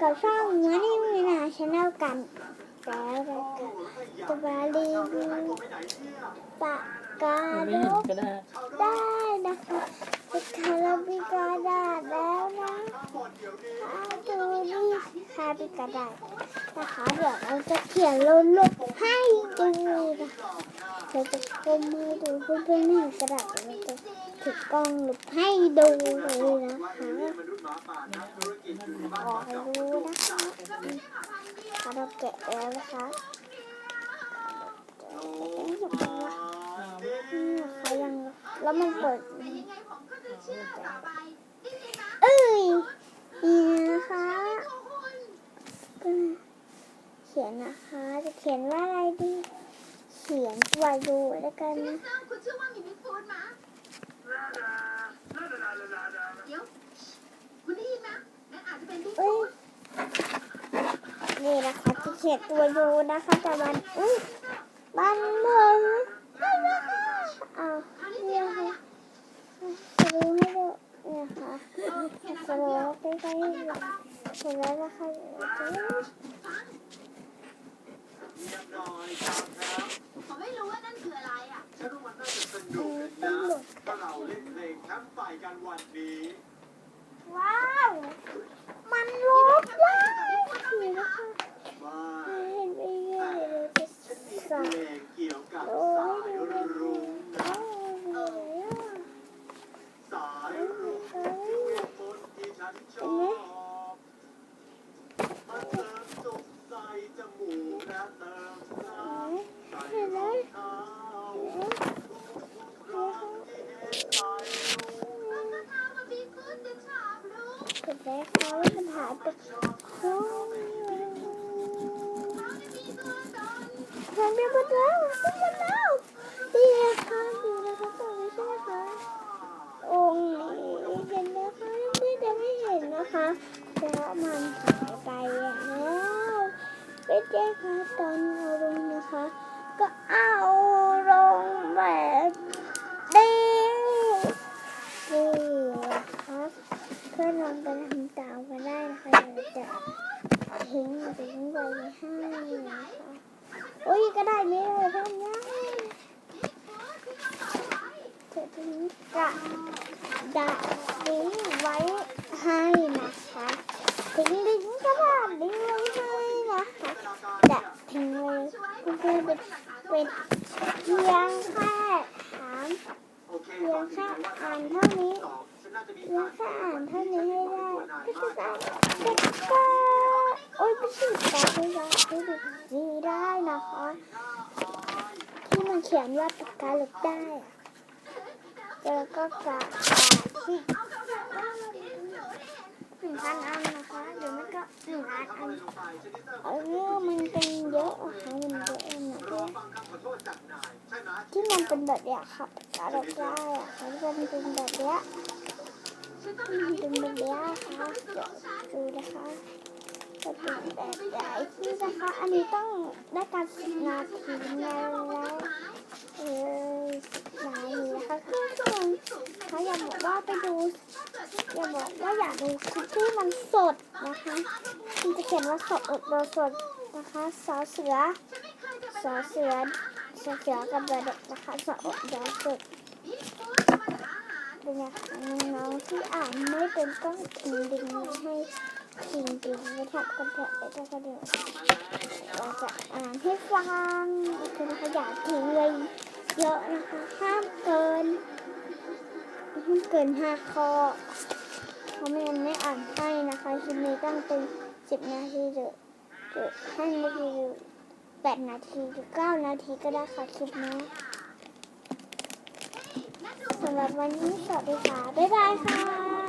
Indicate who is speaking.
Speaker 1: กับช่องเมื่อนี้มีนาชาแนลกันแล้วนะคะจะมารีวิวปากกาล
Speaker 2: เห็น
Speaker 1: บ
Speaker 2: ก็ได้
Speaker 1: นะคะปากกาลบมีกระดาษแล้วนะอ่าดูนี่ค่ะเป็นกระดาษนะคะเดี๋ยวเราจะเขียนลงลบให้ดูนะคะ เราจะกลมให้ดูเพื่อนๆไม่เห็นกระดาษเราจะถือกล้องหลบให้ดูเลยนะคะขอให้รู้นะคะถ้าเราแกะแล้วนะคะหยุดแล้วนะนี่นะคะยังแล้วมันเปิดเอ้ยนี่นะคะเขียนนะคะ จะเขียนว่าอะไรดี เขียนตัวดูแล้วกันนะ
Speaker 3: คุณชื่อว่ามีมิฟูดมะเดี๋ยว คุณได้ยินไหมนั่นอาจจะเป็นบิ๊ก
Speaker 1: เอ้
Speaker 3: ฟู
Speaker 1: ย
Speaker 3: ด
Speaker 1: นี่นะคะจะเขียนตัวยูนะคะ แต่มันอุ้ยมันเหมือนอ้าว
Speaker 3: คราวนี้
Speaker 1: เนี่
Speaker 3: เสีย
Speaker 1: ย
Speaker 3: งอะไร
Speaker 1: ค่ะ
Speaker 3: อะ
Speaker 1: จะดูให้ดูเนี่ยค่ะจะสโลว์ใกล้ๆเห็นแล้วนะคะจะ
Speaker 3: ผมไม่รู้ว่านั่นคืออะไรอะ
Speaker 4: ฉันว่ามันน่าจะสนุกนะถ้าเราเล่นเพลงแคมป์ไฟกันวันนี้
Speaker 1: ว้าว มันลุกว้าวนี่นะคะ
Speaker 4: มา
Speaker 1: เห็นไปเรื่อยเลยจะ
Speaker 4: ฉันมีเพ
Speaker 1: สั่ง
Speaker 4: ลงเกี่ยวกับ
Speaker 1: โอ้
Speaker 4: สาย
Speaker 1: ย
Speaker 4: รุ้งนะ
Speaker 1: โอ้ย
Speaker 4: สายรุ้งที่เวียนบนที่ฉันชอบมาเติมสุขใส่จมูกและเติมน้ำใส่รองเท้าทุกๆครั้งที่เห็นสายรุ้ง
Speaker 3: มันก็ถามว่าบิ๊กฟูดจะชอบรู้
Speaker 1: เสร็จแล้วเขาปัญหาไปอ้ย
Speaker 3: เขาจะ
Speaker 1: เป็นแจ้งค่ะตอนเอาลงนะคะ ก็เอาลงแบบนี้นี่นะคะเพื่อนลองไปทำตามกันได้นะคะเดี๋ยวจะทิ้งทิ้งไว้ให้นะคะโอ้ยก็ได้นี่เลยเพื่อนนะจะทิ้งกระดาษนี้ไว้ให้นะคะทิ้งลิงก์กระดาษนี้ไว้ให้นะคะจะทิ้งไว้ คือเป็นเป็นเพียงแค่ถาม
Speaker 4: เพี
Speaker 1: ยงแค่อ่านเท่านี้เพียงแค่อ่านเท่านี้ให้ได้ก็จะได้ก็กโอ้ยไม่ใช่ตาไม่ได้ไม่ได้ดีได้นะคะ ที่มันเขียนว่าปากกาหลบได้แล้วก็กระดาษที่หนึ่งพันอันนะคะหรือไม่ก็หนึ่งล้านอันเอาเรื่องมันเป็นเยอะอะค่ะมันเยอะนะ
Speaker 4: รอฟังคำขอโทษจากนายใช่ไหม
Speaker 1: ที่มันเป็นแบบเนี้ยค่ะปากกาหลบได้อะค่ะที่มันเป็นแบบเนี้ยมันเป็นแบบเนี้ยค่ะเดี๋ยวดูนะคะจะเป็นแบบใหญ่ที่นะคะ อันนี้ต้องได้การสิบนาทีแล้วเออนาทีนะคะครึ่งชั่วโมงเขาอย่าบอกว่าไปดูอย่าบอกว่าอยากดูคลิปที่มันสดนะคะมันจะเขียนว่าสดอดโดสดนะคะสอเสือสอเสือ สีเกับเบอร์ด็กนะคะสะอดยาวสุดดูนะคะน้องที่อ่านไม่เป็นต้องทิ้งดิ้งให้ทิ้งดิ้นไว้ทับกันแผลแล้วก็เดี๋ยวเราจะอ่านให้ฟังโอเคนะคะอย่าทิ้งเลยเยอะนะคะห้ามเกินห้ามเกินห้าข้อเพราะไม่งั้นไม่อ่านให้นะคะคลิปนี้ต้องเป็นสิบนาทีเดี๋อวให้ไม่ดี แปดนาทีหรือานาทีก็ได้ค่ะคลิปนี้สำหรับวันนี้สวัสดีค่ะ บ๊ายบายค่ะ